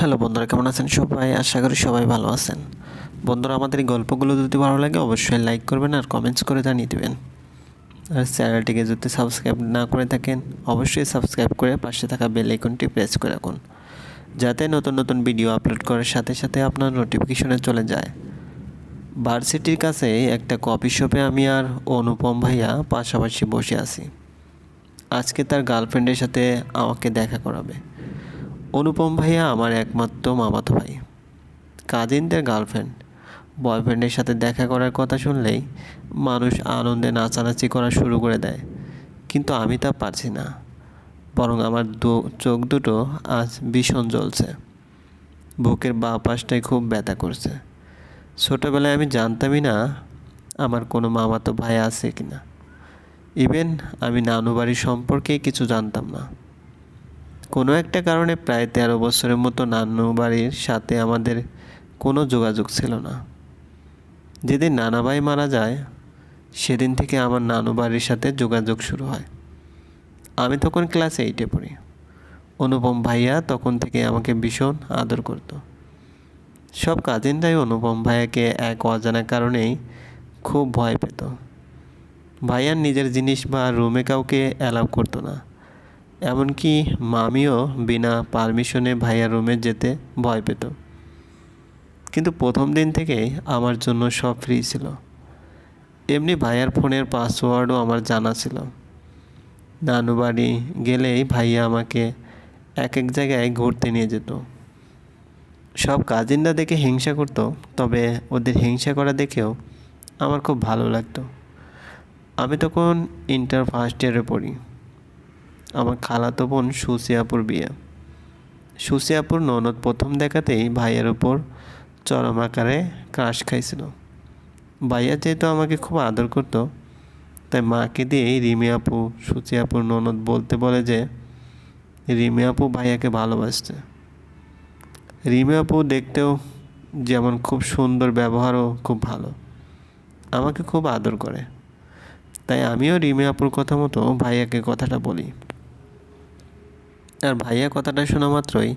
Hello বন্ধুরা, কেমন আছেন সবাই? আশা করি সবাই ভালো আছেন। বন্ধুরা, আমাদের এই গল্পগুলো যদি ভালো লাগে, অবশ্যই লাইক করবেন আর কমেন্টস করে জানিয়ে দেবেন। আর চ্যানেলটিকে যদি সাবস্ক্রাইব না করে থাকেন, অবশ্যই সাবস্ক্রাইব করে পাশে থাকা বেল আইকনটি প্রেস করে রাখুন। যাতে নতুন নতুন ভিডিও আপলোড করার সাথে সাথে আপনার নোটিফিকেশনে চলে যায়। ভার্সিটির কাছে একটা কফি শপে আমি আর অনুপম ভাইয়া পাশাপাশি বসে আছি। আজকে তার গার্লফ্রেন্ডের সাথে আমাকে দেখা করাবে। অনুপম ভাইয়া আমার একমাত্র মামাতো ভাই। কাজিনদের গার্লফ্রেন্ড। বয়ফ্রেন্ডের সাথে দেখা করার কথা শুনলেই মানুষ আনন্দে নাচানাচি করা শুরু করে দেয়। কিন্তু আমি তা পারছি না। বরং আমার চোখ দুটো আজ ভীষণ জ্বলছে। বুকের বাঁ পাশটায় খুব ব্যথা করছে। ছোটোবেলায় আমি জানতামই না আমার কোনো মামাতো ভাই আছে কি না ইভেন আমি নানু বাড়ির সম্পর্কে কিছু জানতাম না। কোনো একটা কারণে প্রায় তেরো বছরের মতো নানু বাড়ির সাথে আমাদের কোনো যোগাযোগ ছিল না। যেদিন নানা ভাই মারা যায়, সেদিন থেকে আমার নানু বাড়ির সাথে যোগাযোগ শুরু হয়। আমি তখন ক্লাস এইটে পড়ি। অনুপম ভাইয়া তখন থেকে আমাকে ভীষণ আদর করতো। সব কাজিনরাই অনুপম ভাইয়াকে এক অজানা কারণেই খুব ভয় পেত। ভাইয়ার নিজের জিনিস বা রুমে কাউকে অ্যালাউ করতো না। এমনকি মামিও বিনা পারমিশনে ভাইয়ার রুমে যেতে ভয় পেত। কিন্তু প্রথম দিন থেকেই আমার জন্য সব ফ্রি ছিল। এমনি ভাইয়ার ফোনের পাসওয়ার্ডও আমার জানা ছিল। নানু বাড়ি গেলেই ভাইয়া আমাকে এক এক জায়গায় ঘুরতে নিয়ে যেত। সব কাজিনরা দেখে হিংসা করতো, তবে ওদের হিংসা করা দেখেও আমার খুব ভালো লাগতো। আমি তখন ইন্টার ফার্স্ট ইয়ারে পড়ি। আমার খালাতো বোন সুসিয়াপুর বিয়ে। সুসিয়াপুর ননদ প্রথম দেখাতেই ভাইয়ের ওপর চরম আকারে ক্রাশ খাইছিল। ভাইয়া যেহেতু আমাকে খুব আদর করতো, তাই মাকে দিয়েই রিমি আপু সুচি ননদ বলতে বলে যে, রিমি আপু ভাইয়াকে ভালোবাসছে। রিমি আপু দেখতেও যেমন খুব সুন্দর ব্যবহারও খুব ভালো। আমাকে খুব আদর করে। তাই আমিও রিমি আপুর কথা মতো ভাইয়াকে কথাটা বলি। আর ভাইয়া কথাটা শোনা মাত্রই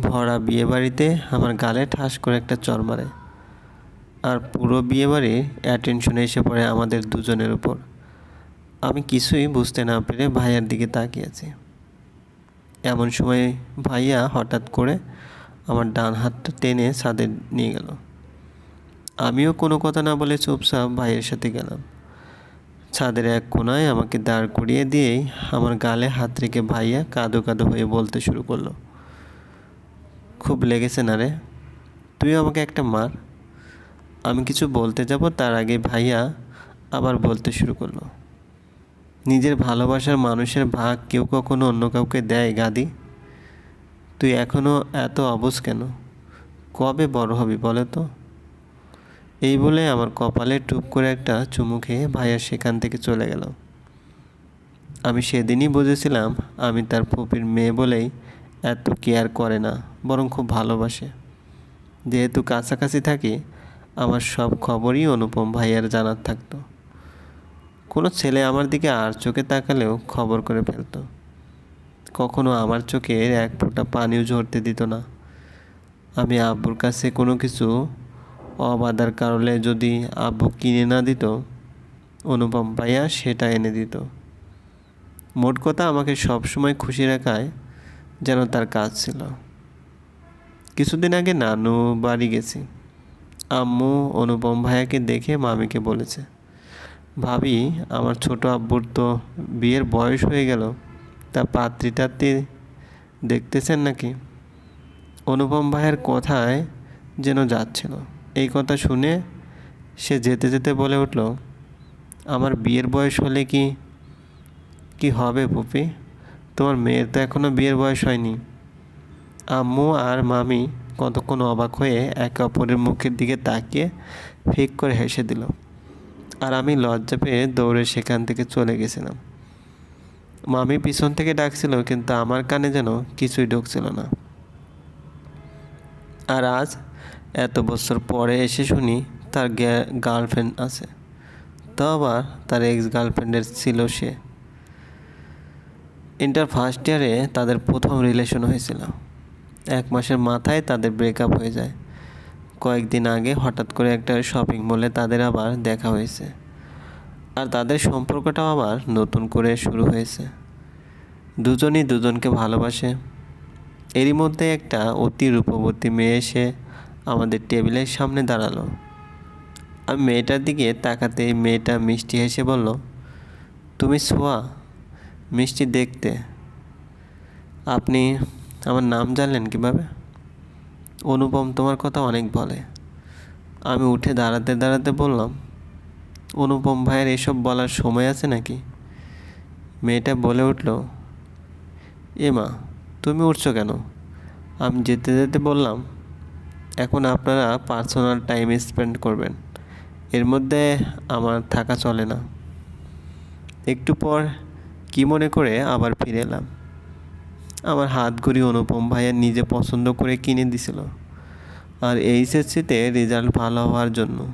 ভরা বিয়েবাড়িতে আমার গালে ঠাস করে একটা চর মারে। আর পুরো বিয়েবাড়ির অ্যাটেনশন এসে পড়ে আমাদের দুজনের উপর। আমি কিছুই বুঝতে না পেরে ভাইয়ার দিকে তাকিয়েছি। এমন সময় ভাইয়া হঠাৎ করে আমার ডান হাতটা টেনে ছাদে নিয়ে গেল। আমিও কোনো কথা না বলে চুপচাপ ভাইয়ের সাথে গেলাম। ছাদের এক কোনায় আমাকে দাঁড় করিয়ে দিয়েই আমার গালে হাত রেখে ভাইয়া কাঁদো কাঁদো হয়ে বলতে শুরু করল। খুব লেগেছে না রে? তুই আমাকে একটা মার। আমি কিছু বলতে যাব তার আগে ভাইয়া আবার বলতে শুরু করল। নিজের ভালোবাসার মানুষের ভাগ কেউ কখনো অন্য কাউকে দেয়, গাদি। তুই এখনও এত অবস কেন? কবে বড় হবি বলে তো? এই বলে আমার কপালে টুপ করে একটা চুমু খেয়ে ভাইয়া সেখান থেকে চলে গেল। আমি সেদিনই বুঝেছিলাম আমি তার ফুপির মেয়ে বলেই এত কেয়ার করে না, বরং খুব ভালোবাসে। যেহেতু কাছাকাছি থাকি, আমার সব খবরই অনুপম ভাইয়ার জানার থাকতো। কোনো ছেলে আমার দিকে আর চোখে তাকালেও খবর করে ফেলতো। কখনো আমার চোখের এক ফোঁটা পানিও ঝরতে দিত না। আমি আব্বুর কাছে কোনো কিছু অবাধার কারণে যদি আব্বু কিনে না দিত, অনুপম ভাইয়া সেটা এনে দিত। মোট কথা আমাকে সবসময় খুশি রাখায় যেন তার কাজ ছিল। কিছুদিন আগে নানু বাড়ি গেছি। আম্মু অনুপম ভাইয়াকে দেখে মামিকে বলেছে, ভাবি, আমার ছোট আব্বুর তো বিয়ের বয়স হয়ে গেল, তা পাত্রীটাত্রী দেখতেছেন নাকি? অনুপম ভাইয়ের কথায় যেন যাচ্ছিল। এই কথা শুনে সে যেতে যেতে বলে উঠল, আমার বিয়ের বয়স হলে কি কি হবে পপি তোমার মেয়ের তো এখনও বিয়ের বয়স হয়নি। আম্মু আর মামি কতক্ষণ অবাক হয়ে একে অপরের মুখের দিকে তাকিয়ে ফিক করে হেসে দিল। আর আমি লজ্জা পেয়ে দৌড়ে সেখান থেকে চলে গেছিলাম। মামি পিছন থেকে ডাকছিল, কিন্তু আমার কানে যেন কিছুই ঢুকছিল না। আর আজ এত বছর পরে এসে শুনি তার গার্লফ্রেন্ড আছে। তো আবার তার এক্স গার্লফ্রেন্ডের ছিল সে। ইন্টার ফার্স্ট ইয়ারে তাদের প্রথম রিলেশন হয়েছিল। এক মাসের মাথায় তাদের ব্রেকআপ হয়ে যায়। কয়েকদিন আগে হঠাৎ করে একটা শপিং মলে তাদের আবার দেখা হয়েছে। আর তাদের সম্পর্কটাও আবার নতুন করে শুরু হয়েছে। দুজনই দুজনকে ভালোবাসে। এরই মধ্যে একটা অতি রূপবতী মেয়ে এসে আমাদের টেবিলের সামনে দাঁড়াল। আমি মেয়েটার দিকে তাকাতে মেয়েটা মিষ্টি হেসে বলল, তুমি সোয়া মিষ্টি দেখতে। আপনি আমার নাম জানলেন কীভাবে? অনুপম তোমার কথা অনেক বলে। আমি উঠে দাঁড়াতে দাঁড়াতে বললাম, অনুপম ভাইয়ের এসব বলার সময় আছে নাকি? মেয়েটা বলে উঠল, এ মা, তুমি উঠছো কেন? আমি যেতে যেতে বললাম এখন আপনারা পার্সোনাল টাইম স্পেন্ড করবেন। এর মধ্যে আমার থাকা চলে না। একটু পর কি মনে করে আবার ফিরে এলাম। আমার হাত ঘড়ি অনুপম ভাইয়া নিজে পছন্দ করে কিনে দিছিল। আর এইচএসসিতে রেজাল্ট ভালো হওয়ার জন্য।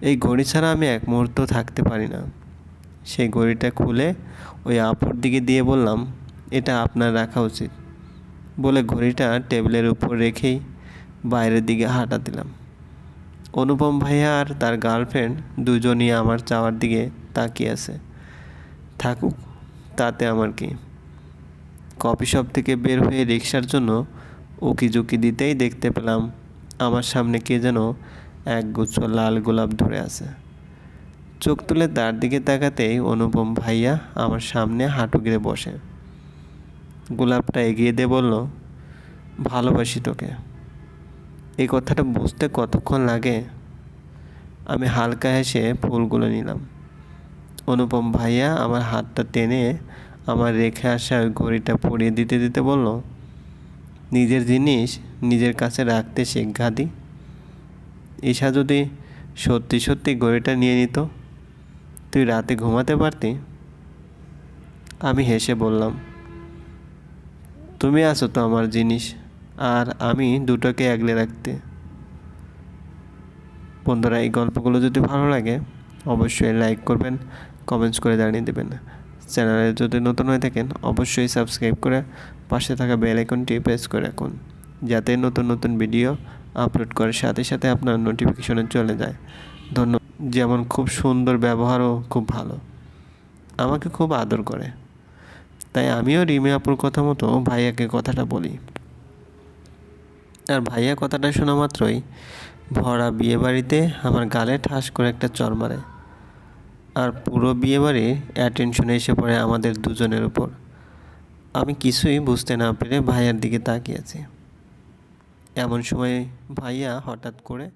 এই ঘড়ি ছাড়া আমি এক মুহূর্ত থাকতে পারি না। সেই ঘড়িটা খুলে ওই আপুর দিকে দিয়ে বললাম, এটা আপনার রাখা উচিত। বলে ঘড়িটা টেবিলের উপর রেখেই বাইরের দিকে হাঁটা দিলাম। অনুপম ভাইয়া আর তার গার্লফ্রেন্ড দুজনই আমার চাওয়ার দিকে তাকিয়ে আছে। থাকুক, তাতে আমার কি? কফি শপ থেকে বের হয়ে রিক্সার জন্য উকি ঝুঁকি দিতেই দেখতে পেলাম আমার সামনে কে যেন এক গুচ্ছ লাল গোলাপ ধরে আছে। চোখ তুলে তার দিকে তাকাতেই অনুপম ভাইয়া আমার সামনে হাঁটু গিরে বসে। গোলাপটা এগিয়ে দিয়ে বলল, ভালোবাসি তোকে। এই কথাটা বুঝতে কতক্ষণ লাগে? আমি হালকা হেসে ফুলগুলো নিলাম। অনুপম ভাইয়া আমার হাতটা টেনে আমার রেখে আসা ওই ঘড়িটা পরিয়ে দিতে দিতে বলল, নিজের জিনিস নিজের কাছে রাখতে শেখ গাদি ঈশা যদি সত্যি সত্যি ঘড়িটা নিয়ে নিত, তুই রাতে ঘুমাতে পারতি? আমি হেসে বললাম, তুমি আছো তো আমার জিনিস। আর আমি দুটোকে আগলে রাখতে। বন্ধুরা, এই গল্পগুলো যদি ভালো লাগে, অবশ্যই লাইক করবেন কমেন্টস করে জানিয়ে দেবেন। চ্যানেলে যদি নতুন হয়ে থাকেন, অবশ্যই সাবস্ক্রাইব করে পাশে থাকা বেল আইকনটি প্রেস করে রাখুন, যাতে নতুন নতুন ভিডিও আপলোড করার সাথে সাথে আপনার নোটিফিকেশনে চলে যায়। ধন্যবাদ যেমন খুব সুন্দর ব্যবহারও খুব ভালো। আমাকে খুব আদর করে। তাই আমিও রিমি আপুর কথা মতো ভাইয়াকে কথাটা বলি। আর ভাইয়া কথাটা শোনা মাত্রই ভরা বিয়েবাড়িতে আমার গালে ঠাস করে একটা চর মারে। আর পুরো বিয়ে বাড়ির অ্যাটেনশন এসে পড়ে আমাদের দুজনের উপর। আমি কিছুই বুঝতে না পেরে ভাইয়ার দিকে তাকিয়ে আছি। এমন সময় ভাইয়া হঠাৎ করে